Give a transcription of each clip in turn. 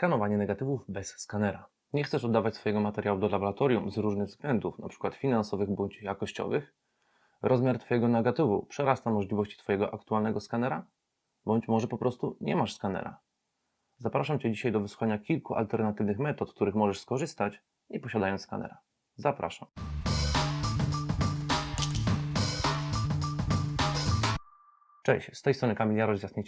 skanowanie negatywów bez skanera. Nie chcesz oddawać swojego materiału do laboratorium z różnych względów, np. finansowych bądź jakościowych? Rozmiar Twojego negatywu przerasta możliwości Twojego aktualnego skanera? Bądź może po prostu nie masz skanera? Zapraszam Cię dzisiaj do wysłuchania kilku alternatywnych metod, których możesz skorzystać, nie posiadając skanera. Zapraszam. Cześć, z tej strony Kamil Jarosz z Jasnej.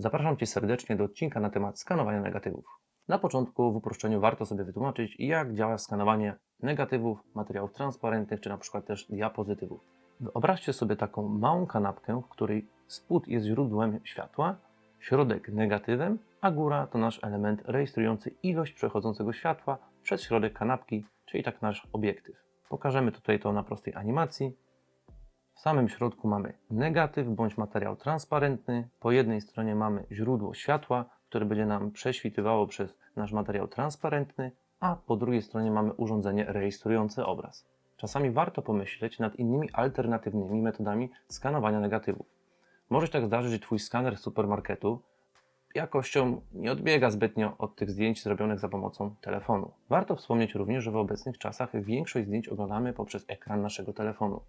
Zapraszam Cię serdecznie do odcinka na temat skanowania negatywów. Na początku w uproszczeniu warto sobie wytłumaczyć, jak działa skanowanie negatywów, materiałów transparentnych, czy na przykład też diapozytywów. Wyobraźcie sobie taką małą kanapkę, w której spód jest źródłem światła, środek negatywem, a góra to nasz element rejestrujący ilość przechodzącego światła przez środek kanapki, czyli tak nasz obiektyw. Pokażemy tutaj to na prostej animacji. W samym środku mamy negatyw bądź materiał transparentny. Po jednej stronie mamy źródło światła, które będzie nam prześwitywało przez nasz materiał transparentny, a po drugiej stronie mamy urządzenie rejestrujące obraz. Czasami warto pomyśleć nad innymi alternatywnymi metodami skanowania negatywów. Może się tak zdarzyć, że Twój skaner supermarketu jakością nie odbiega zbytnio od tych zdjęć zrobionych za pomocą telefonu. Warto wspomnieć również, że w obecnych czasach większość zdjęć oglądamy poprzez ekran naszego telefonu.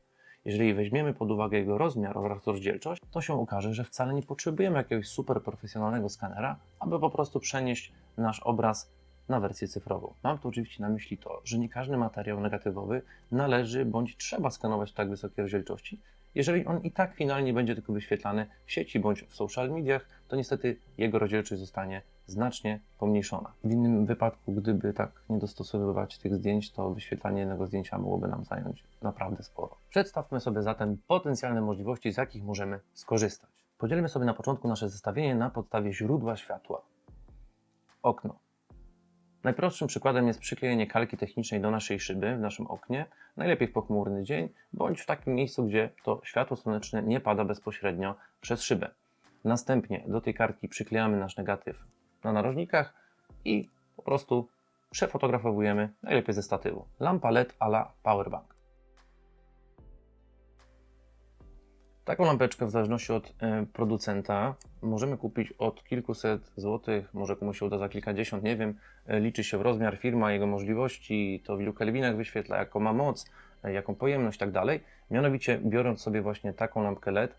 Jeżeli weźmiemy pod uwagę jego rozmiar oraz rozdzielczość, to się okaże, że wcale nie potrzebujemy jakiegoś super profesjonalnego skanera, aby po prostu przenieść nasz obraz na wersję cyfrową. Mam tu oczywiście na myśli to, że nie każdy materiał negatywowy należy bądź trzeba skanować w tak wysokiej rozdzielczości. Jeżeli on i tak finalnie będzie tylko wyświetlany w sieci bądź w social mediach, to niestety jego rozdzielczość zostanie znacznie pomniejszona. W innym wypadku, gdyby tak nie dostosowywać tych zdjęć, to wyświetlanie jednego zdjęcia mogłoby nam zająć naprawdę sporo. Przedstawmy sobie zatem potencjalne możliwości, z jakich możemy skorzystać. Podzielmy sobie na początku nasze zestawienie na podstawie źródła światła. Okno. Najprostszym przykładem jest przyklejenie kalki technicznej do naszej szyby w naszym oknie, najlepiej w pochmurny dzień, bądź w takim miejscu, gdzie to światło słoneczne nie pada bezpośrednio przez szybę. Następnie do tej kartki przyklejamy nasz negatyw na narożnikach i po prostu przefotografowujemy, najlepiej ze statywu. Lampa LED a la powerbank. Taką lampeczkę w zależności od e, producenta możemy kupić od kilkuset złotych, może komuś się uda za kilkadziesiąt, nie wiem. E, Liczy się w rozmiar firma, jego możliwości, to w ilu kelwinach wyświetla, jaką ma moc, e, jaką pojemność tak dalej. Mianowicie biorąc sobie właśnie taką lampkę LED,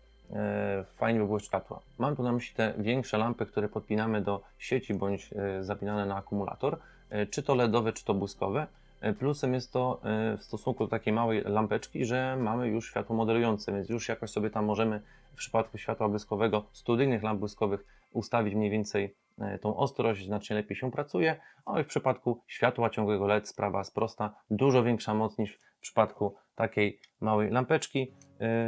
fajnie by było światła. Mam tu na myśli te większe lampy, które podpinamy do sieci bądź zapinane na akumulator, czy to LEDowe, czy to błyskowe. E, Plusem jest to e, w stosunku do takiej małej lampeczki, że mamy już światło modelujące, więc już jakoś sobie tam możemy w przypadku światła błyskowego, studyjnych lamp błyskowych ustawić mniej więcej e, tą ostrość, znacznie lepiej się pracuje, a i w przypadku światła ciągłego LED sprawa jest prosta, dużo większa moc niż w przypadku takiej małej lampeczki,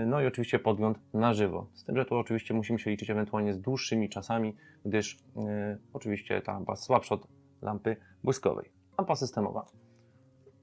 no i oczywiście podgląd na żywo. Z tym, że tu oczywiście musimy się liczyć ewentualnie z dłuższymi czasami, gdyż oczywiście ta lampa słabsza od lampy błyskowej. Lampa systemowa.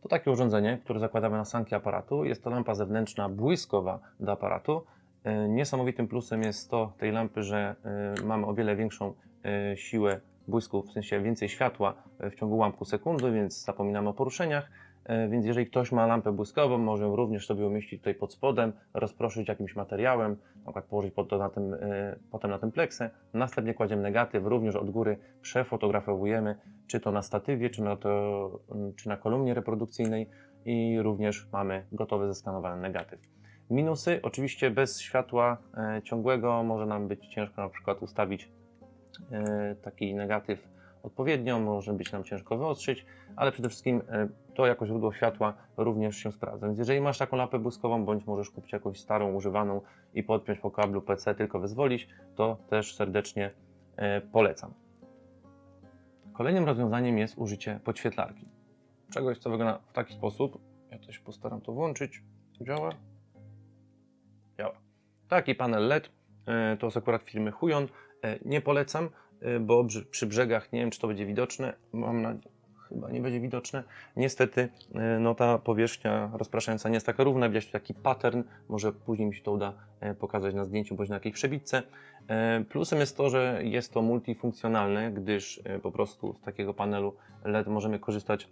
To takie urządzenie, które zakładamy na sanki aparatu. Jest to lampa zewnętrzna błyskowa do aparatu. E, Niesamowitym plusem jest to tej lampy, że e, mamy o wiele większą e, siłę błysku, w sensie więcej światła w ciągu ułamku sekundy, więc zapominamy o poruszeniach. E, Więc jeżeli ktoś ma lampę błyskową, może ją również sobie umieścić tutaj pod spodem, rozproszyć jakimś materiałem, na przykład położyć pod to na tym, e, potem na tym pleksę. Następnie kładziemy negatyw, również od góry przefotografowujemy, czy to na statywie, czy na, to, czy na kolumnie reprodukcyjnej i również mamy gotowy zeskanowany negatyw. Minusy, oczywiście bez światła e, ciągłego może nam być ciężko na przykład ustawić taki negatyw odpowiednio, może być nam ciężko wyostrzyć, ale przede wszystkim to jako źródło światła również się sprawdza. Więc jeżeli masz taką lampę błyskową, bądź możesz kupić jakąś starą, używaną i podpiąć po kablu PC, tylko wyzwolić, to też serdecznie e, polecam. Kolejnym rozwiązaniem jest użycie podświetlarki. Czegoś, co wygląda w taki sposób. Ja też postaram to włączyć. Działa? Działa. Taki panel LED, e, to jest akurat firmy Huion. E, Nie polecam, bo przy brzegach nie wiem, czy to będzie widoczne. Mam nadzieję, chyba nie będzie widoczne. Niestety, e, no ta powierzchnia rozpraszająca nie jest taka równa. Widać tu taki pattern. Może później mi się to uda e, pokazać na zdjęciu bądź na jakiejś przebitce. E, Plusem jest to, że jest to multifunkcjonalne, gdyż po prostu z takiego panelu LED możemy korzystać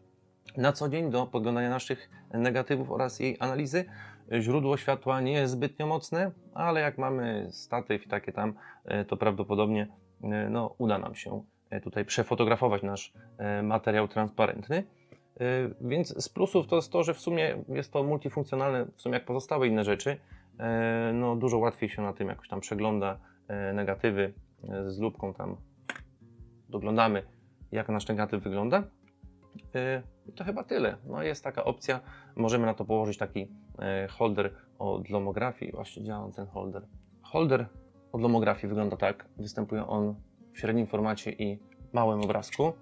na co dzień do podglądania naszych negatywów oraz jej analizy. Źródło światła nie jest zbytnio mocne, ale jak mamy statyw i takie tam, to prawdopodobnie no, uda nam się tutaj przefotografować nasz e, materiał transparentny. E, Więc z plusów to jest to, że w sumie jest to multifunkcjonalne, w sumie jak pozostałe inne rzeczy. E, No, dużo łatwiej się na tym jakoś tam przegląda e, negatywy e, z lubką tam doglądamy, jak nasz negatyw wygląda. E, I to chyba tyle. No, jest taka opcja, możemy na to położyć taki e, holder od lomografii. Właśnie działa ten holder. Holder od lomografii wygląda tak. Występuje on w średnim formacie i małym obrazku.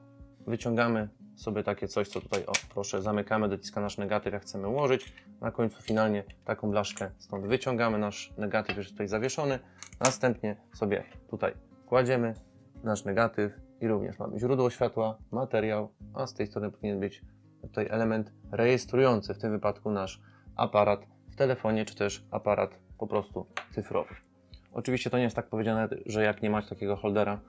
Wyciągamy sobie takie coś, co tutaj, o proszę, zamykamy, dociska nasz negatyw, jak chcemy ułożyć. Na końcu finalnie taką blaszkę stąd wyciągamy, nasz negatyw jest tutaj zawieszony. Następnie sobie tutaj kładziemy nasz negatyw i również mamy źródło światła, materiał, a z tej strony powinien być tutaj element rejestrujący, w tym wypadku nasz aparat w telefonie, czy też aparat po prostu cyfrowy. Oczywiście to nie jest tak powiedziane, że jak nie macie takiego holdera,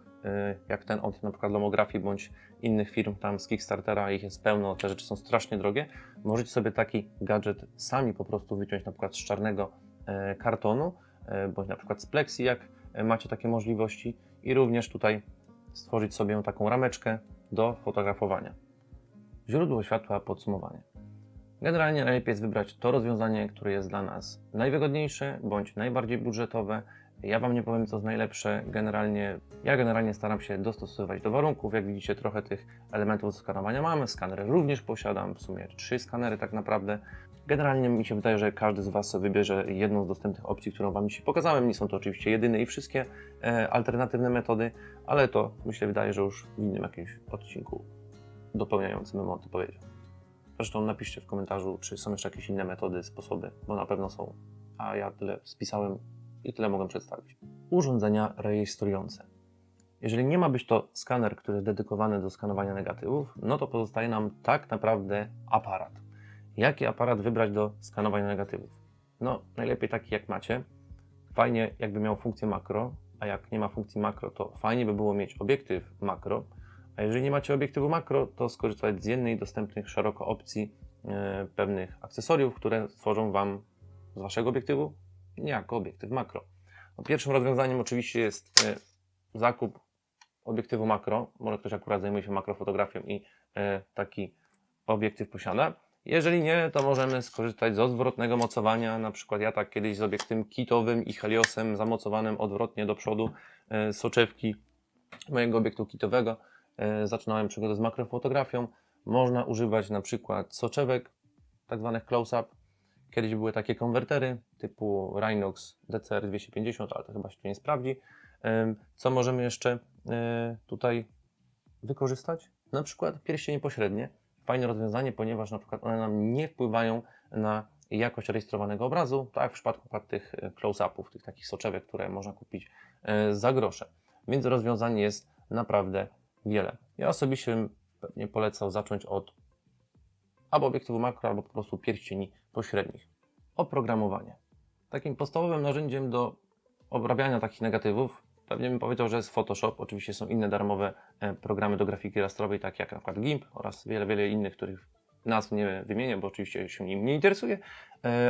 jak ten od na przykład Lomografii bądź innych firm tam z Kickstartera, ich jest pełno, te rzeczy są strasznie drogie, możecie sobie taki gadżet sami po prostu wyciąć na przykład z czarnego e, kartonu, e, bądź na przykład z Plexi, jak macie takie możliwości i również tutaj stworzyć sobie taką rameczkę do fotografowania. Źródło światła, podsumowanie. Generalnie najlepiej jest wybrać to rozwiązanie, które jest dla nas najwygodniejsze bądź najbardziej budżetowe. Ja Wam nie powiem, co jest najlepsze. Generalnie, ja generalnie staram się dostosowywać do warunków. Jak widzicie, trochę tych elementów do skanowania mamy. Skanery również posiadam, w sumie trzy skanery tak naprawdę. Generalnie mi się wydaje, że każdy z Was wybierze jedną z dostępnych opcji, którą Wam dzisiaj pokazałem. Nie są to oczywiście jedyne i wszystkie e, alternatywne metody, ale to myślę, wydaje, że już w innym jakimś odcinku dopełniającym bym o to powiedział. Zresztą napiszcie w komentarzu, czy są jeszcze jakieś inne metody, sposoby, bo na pewno są. A ja tyle spisałem i tyle mogę przedstawić. Urządzenia rejestrujące. Jeżeli nie ma być to skaner, który jest dedykowany do skanowania negatywów, no to pozostaje nam tak naprawdę aparat. Jaki aparat wybrać do skanowania negatywów? No, najlepiej taki jak macie. Fajnie, jakby miał funkcję makro, a jak nie ma funkcji makro, to fajnie by było mieć obiektyw makro. A jeżeli nie macie obiektywu makro, to skorzystać z jednej dostępnych szeroko opcji e, pewnych akcesoriów, które stworzą Wam z Waszego obiektywu niejako obiektyw makro. No, pierwszym rozwiązaniem oczywiście jest e, zakup obiektywu makro. Może ktoś akurat zajmuje się makrofotografią i e, taki obiektyw posiada. Jeżeli nie, to możemy skorzystać z odwrotnego mocowania. Na przykład ja tak kiedyś z obiektywem kitowym i heliosem zamocowanym odwrotnie do przodu e, soczewki mojego obiektu kitowego zaczynałem przygodę z makrofotografią. Można używać na przykład soczewek, tak zwanych close-up. Kiedyś były takie konwertery typu Rhinox DCR 250, ale to chyba się tu nie sprawdzi. Co możemy jeszcze e, tutaj wykorzystać? Na przykład pierścienie pośrednie. Fajne rozwiązanie, ponieważ na przykład one nam nie wpływają na jakość rejestrowanego obrazu, tak jak w przypadku tych e, close-upów, tych takich soczewek, które można kupić e, za grosze. Więc rozwiązań jest naprawdę wiele. Ja osobiście bym pewnie polecał zacząć od albo obiektywu makro, albo po prostu pierścieni pośrednich. Oprogramowanie. Takim podstawowym narzędziem do obrabiania takich negatywów pewnie bym powiedział, że jest Photoshop. Oczywiście są inne darmowe e, programy do grafiki rastrowej, takie jak na przykład GIMP oraz wiele, wiele innych, których nazw nie wymienię, bo oczywiście się nim nie interesuje.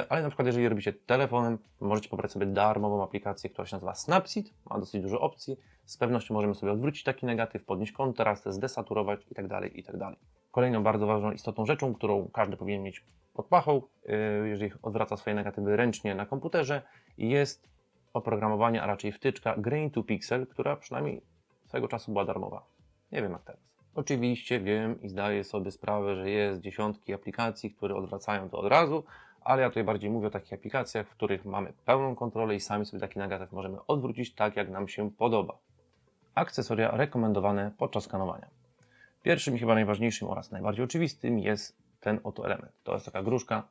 Ale na przykład jeżeli robicie telefonem, możecie pobrać sobie darmową aplikację, która się nazywa Snapseed. Ma dosyć dużo opcji. Z pewnością możemy sobie odwrócić taki negatyw, podnieść kontrast, zdesaturować itd. itd. Kolejną bardzo ważną, istotną rzeczą, którą każdy powinien mieć pod pachą, e, jeżeli odwraca swoje negatywy ręcznie na komputerze, jest oprogramowanie, a raczej wtyczka Grain to Pixel, która przynajmniej swego czasu była darmowa. Nie wiem jak teraz. Oczywiście wiem i zdaję sobie sprawę, że jest dziesiątki aplikacji, które odwracają to od razu, ale ja tutaj bardziej mówię o takich aplikacjach, w których mamy pełną kontrolę i sami sobie taki negatyw możemy odwrócić tak, jak nam się podoba. Akcesoria rekomendowane podczas skanowania. Pierwszym i chyba najważniejszym oraz najbardziej oczywistym jest ten oto element. To jest taka gruszka,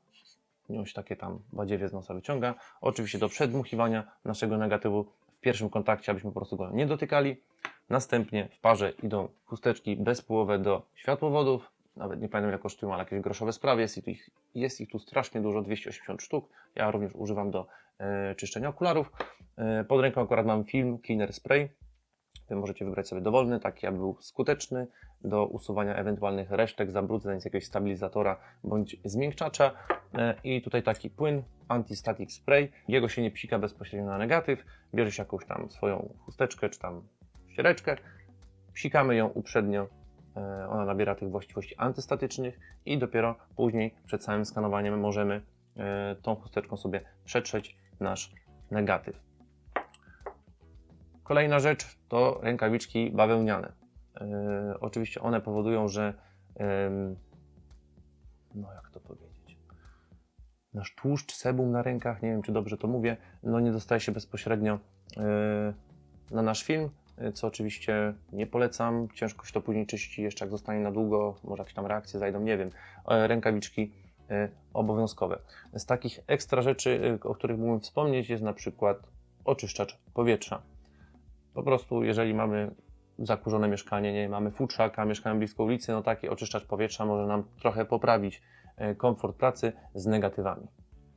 nią się takie tam badziewie z nosa wyciąga. Oczywiście do przedmuchiwania naszego negatywu w pierwszym kontakcie, abyśmy po prostu go nie dotykali. Następnie w parze idą chusteczki bezpłowe do światłowodów. Nawet nie pamiętam ile kosztują, ale jakieś groszowe sprawy. Jest ich, jest ich tu strasznie dużo, 280 sztuk. Ja również używam do e, czyszczenia okularów. E, pod ręką akurat mam film Cleaner Spray. Wy możecie wybrać sobie dowolny, taki aby był skuteczny do usuwania ewentualnych resztek, zabrudzeń z jakiegoś stabilizatora bądź zmiękczacza. E, I tutaj taki płyn Anti-Static Spray. Jego się nie psika bezpośrednio na negatyw. Bierze się jakąś tam swoją chusteczkę czy tam ściereczkę psikamy ją uprzednio, e, ona nabiera tych właściwości antystatycznych i dopiero później przed samym skanowaniem możemy e, tą chusteczką sobie przetrzeć nasz negatyw. Kolejna rzecz to rękawiczki bawełniane. E, oczywiście one powodują, że no jak to powiedzieć, nasz tłuszcz, sebum na rękach, nie wiem czy dobrze to mówię, no nie dostaje się bezpośrednio e, na nasz film, e, co oczywiście nie polecam. Ciężko się to później czyści, jeszcze jak zostanie na długo, może jakieś tam reakcje zajdą, nie wiem. Rękawiczki obowiązkowe. Z takich ekstra rzeczy, o których mógłbym wspomnieć, jest na przykład oczyszczacz powietrza. Po prostu, jeżeli mamy zakurzone mieszkanie, nie mamy futrzaka, mieszkamy blisko ulicy, no taki oczyszczacz powietrza może nam trochę poprawić e, komfort pracy z negatywami.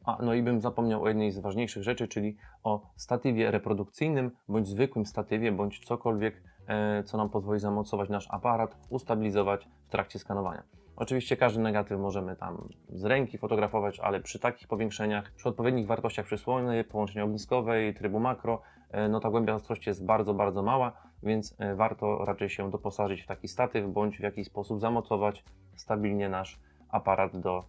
A, no i bym zapomniał o jednej z ważniejszych rzeczy, czyli o statywie reprodukcyjnym, bądź zwykłym statywie, bądź cokolwiek, e, co nam pozwoli zamocować nasz aparat, ustabilizować w trakcie skanowania. Oczywiście każdy negatyw możemy tam z ręki fotografować, ale przy takich powiększeniach, przy odpowiednich wartościach przysłony, połączenia ogniskowej, trybu makro, e, no ta głębia ostrości jest bardzo, bardzo mała, więc e, warto raczej się doposażyć w taki statyw, bądź w jakiś sposób zamocować stabilnie nasz aparat do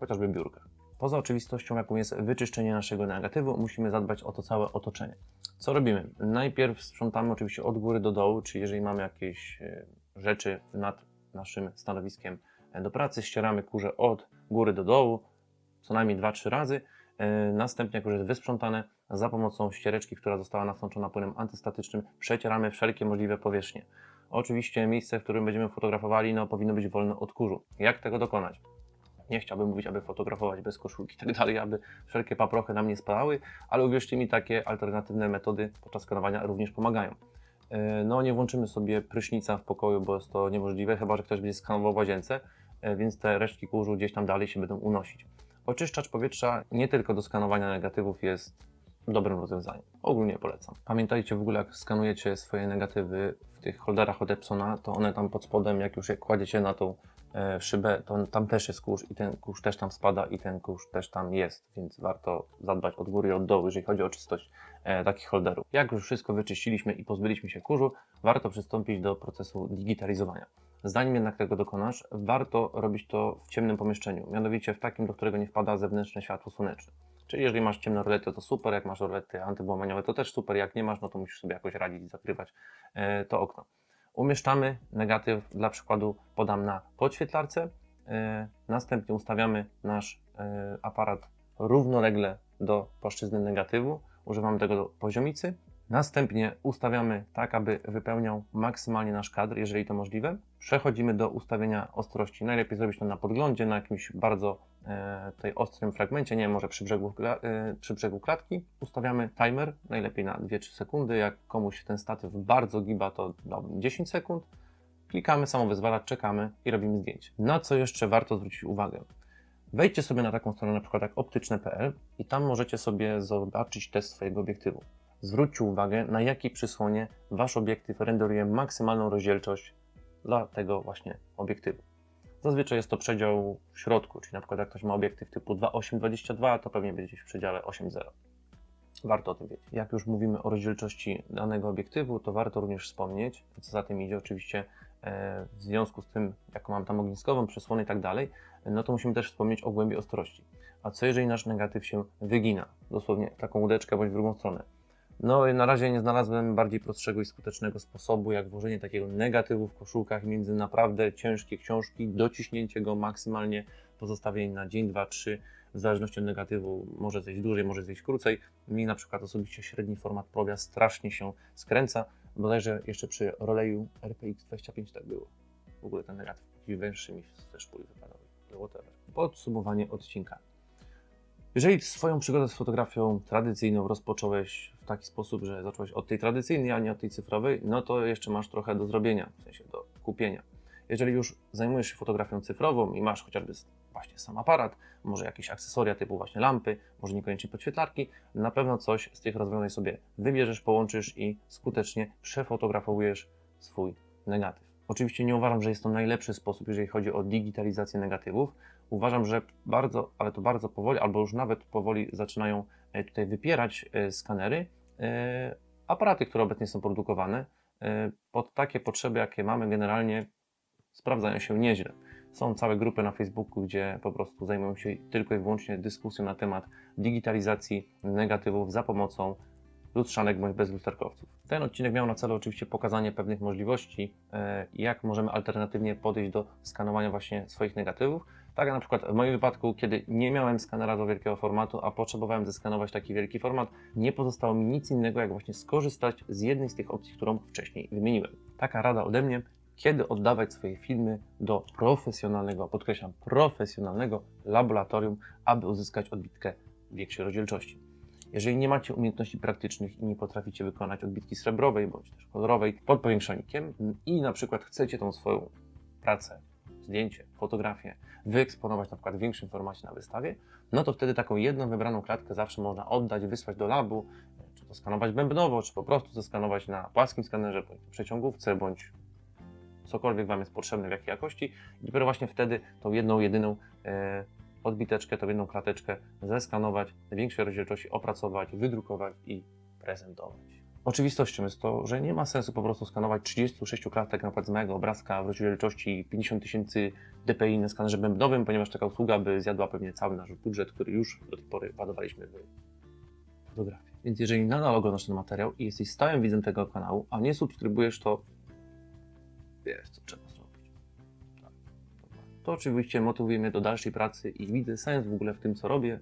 chociażby biurka. Poza oczywistością, jaką jest wyczyszczenie naszego negatywu, musimy zadbać o to całe otoczenie. Co robimy? Najpierw sprzątamy oczywiście od góry do dołu, czyli jeżeli mamy jakieś e, rzeczy nad naszym stanowiskiem e, do pracy, ścieramy kurze od góry do dołu, co najmniej 2-3 razy. Następnie, jak już jest wysprzątane, za pomocą ściereczki, która została nasączona płynem antystatycznym, przecieramy wszelkie możliwe powierzchnie. Oczywiście miejsce, w którym będziemy fotografowali, no, powinno być wolne od kurzu. Jak tego dokonać? Nie chciałbym mówić, aby fotografować bez koszulki i tak dalej, aby wszelkie paprochy nam nie spadały, ale uwierzcie mi, takie alternatywne metody podczas skanowania również pomagają. E, No, nie włączymy sobie prysznica w pokoju, bo jest to niemożliwe, chyba że ktoś będzie skanował w łazience, e, więc te resztki kurzu gdzieś tam dalej się będą unosić. Oczyszczacz powietrza nie tylko do skanowania negatywów jest dobrym rozwiązaniem. Ogólnie polecam. Pamiętajcie w ogóle, jak skanujecie swoje negatywy w tych holderach od Epsona, to one tam pod spodem, jak już je kładziecie na tą e, szybę, to tam też jest kurz i ten kurz też tam spada i ten kurz też tam jest, więc warto zadbać od góry i od dołu, jeżeli chodzi o czystość e, takich holderów. Jak już wszystko wyczyściliśmy i pozbyliśmy się kurzu, warto przystąpić do procesu digitalizowania. Zanim jednak tego dokonasz, warto robić to w ciemnym pomieszczeniu, mianowicie w takim, do którego nie wpada zewnętrzne światło słoneczne. Czyli jeżeli masz ciemne rolety, to super, jak masz rolety antybłamaniowe, to też super, jak nie masz, no to musisz sobie jakoś radzić i zakrywać e, to okno. Umieszczamy negatyw, dla przykładu podam na podświetlarce, e, następnie ustawiamy nasz e, aparat równolegle do płaszczyzny negatywu, używamy tego do poziomicy, następnie ustawiamy tak, aby wypełniał maksymalnie nasz kadr, jeżeli to możliwe. Przechodzimy do ustawienia ostrości. Najlepiej zrobić to na podglądzie, na jakimś bardzo e, tutaj ostrym fragmencie, nie wiem, może przy brzegu, e, przy brzegu klatki. Ustawiamy timer, najlepiej na 2-3 sekundy. Jak komuś ten statyw bardzo giba, to dałbym 10 sekund. Klikamy samowyzwalacz, czekamy i robimy zdjęcie. Na co jeszcze warto zwrócić uwagę? Wejdźcie sobie na taką stronę, na przykład jak optyczne.pl i tam możecie sobie zobaczyć test swojego obiektywu. Zwróćcie uwagę, na jakiej przysłonie Wasz obiektyw renderuje maksymalną rozdzielczość dla tego właśnie obiektywu. Zazwyczaj jest to przedział w środku, czyli na przykład jak ktoś ma obiektyw typu 2.8-22, to pewnie będzie gdzieś w przedziale 8.0. Warto o tym wiedzieć. Jak już mówimy o rozdzielczości danego obiektywu, to warto również wspomnieć, co za tym idzie oczywiście e, w związku z tym, jaką mam tam ogniskową, przesłonę i tak dalej, no to musimy też wspomnieć o głębi ostrości. A co jeżeli nasz negatyw się wygina, dosłownie taką łódeczkę bądź w drugą stronę? No na razie nie znalazłem bardziej prostszego i skutecznego sposobu, jak włożenie takiego negatywu w koszulkach między naprawdę ciężkie książki, dociśnięcie go maksymalnie, pozostawienie na dzień, dwa, trzy, w zależności od negatywu, może zejść dłużej, może zejść krócej. Mi na przykład osobiście średni format Provia strasznie się skręca, bodajże jeszcze przy Roleju RPX 25 tak było. W ogóle ten negatyw węższy mi ze szpuli wypadał. Whatever. Podsumowanie odcinka. Jeżeli swoją przygodę z fotografią tradycyjną rozpocząłeś w taki sposób, że zacząłeś od tej tradycyjnej, a nie od tej cyfrowej, no to jeszcze masz trochę do zrobienia, w sensie do kupienia. Jeżeli już zajmujesz się fotografią cyfrową i masz chociażby właśnie sam aparat, może jakieś akcesoria typu właśnie lampy, może niekoniecznie podświetlarki, na pewno coś z tych rozwiązań sobie wybierzesz, połączysz i skutecznie przefotografujesz swój negatyw. Oczywiście nie uważam, że jest to najlepszy sposób, jeżeli chodzi o digitalizację negatywów. Uważam, że bardzo, ale to bardzo powoli, albo już nawet powoli zaczynają e, tutaj wypierać e, skanery, e, aparaty, które obecnie są produkowane. pod takie potrzeby, jakie mamy generalnie, sprawdzają się nieźle. Są całe grupy na Facebooku, gdzie po prostu zajmują się tylko i wyłącznie dyskusją na temat digitalizacji negatywów za pomocą lustrzanek bądź bezlusterkowców. Ten odcinek miał na celu oczywiście pokazanie pewnych możliwości, jak możemy alternatywnie podejść do skanowania właśnie swoich negatywów. Tak na przykład w moim wypadku, kiedy nie miałem skanera do wielkiego formatu, a potrzebowałem zeskanować taki wielki format, nie pozostało mi nic innego, jak właśnie skorzystać z jednej z tych opcji, którą wcześniej wymieniłem. Taka rada ode mnie, kiedy oddawać swoje filmy do profesjonalnego, podkreślam, profesjonalnego laboratorium, aby uzyskać odbitkę większej rozdzielczości. Jeżeli nie macie umiejętności praktycznych i nie potraficie wykonać odbitki srebrowej bądź też kolorowej pod powiększonikiem i na przykład chcecie tą swoją pracę, zdjęcie, fotografię wyeksponować na przykład w większym formacie na wystawie, no to wtedy taką jedną wybraną klatkę zawsze można oddać, wysłać do labu, czy to skanować bębnowo, czy po prostu zeskanować na płaskim skanerze, bądź przeciągówce, bądź cokolwiek Wam jest potrzebne, w jakiej jakości. I dopiero właśnie wtedy tą jedną, jedyną e, odbiteczkę, tą jedną klateczkę zeskanować, na większej rozdzielczości opracować, wydrukować i prezentować. Oczywistością jest to, że nie ma sensu po prostu skanować 36 klatek na mojego obrazka w rozdzielczości 50 tysięcy dpi na skanerze bębnowym, ponieważ taka usługa by zjadła pewnie cały nasz budżet, który już do tej pory ładowaliśmy w fotografię. Więc jeżeli nadal oglądasz ten materiał i jesteś stałym widzem tego kanału, a nie subskrybujesz, to wiesz, co trzeba zrobić. Tak. To oczywiście motywuje mnie do dalszej pracy i widzę sens w ogóle w tym, co robię,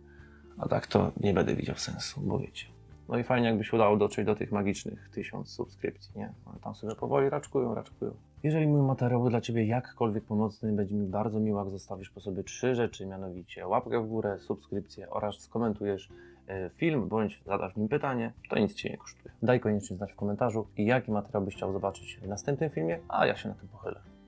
a tak to nie będę widział sensu, bo wiecie. No i fajnie, jakby się udało dotrzeć do tych magicznych tysiąc subskrypcji, nie? Ale tam sobie powoli raczkują, raczkują. Jeżeli mój materiał był dla Ciebie jakkolwiek pomocny, będzie mi bardzo miło, jak zostawisz po sobie trzy rzeczy, mianowicie łapkę w górę, subskrypcję oraz skomentujesz e, film, bądź zadasz nim pytanie, to nic Cię nie kosztuje. Daj koniecznie znać w komentarzu, jaki materiał byś chciał zobaczyć w następnym filmie, a ja się na tym pochylę.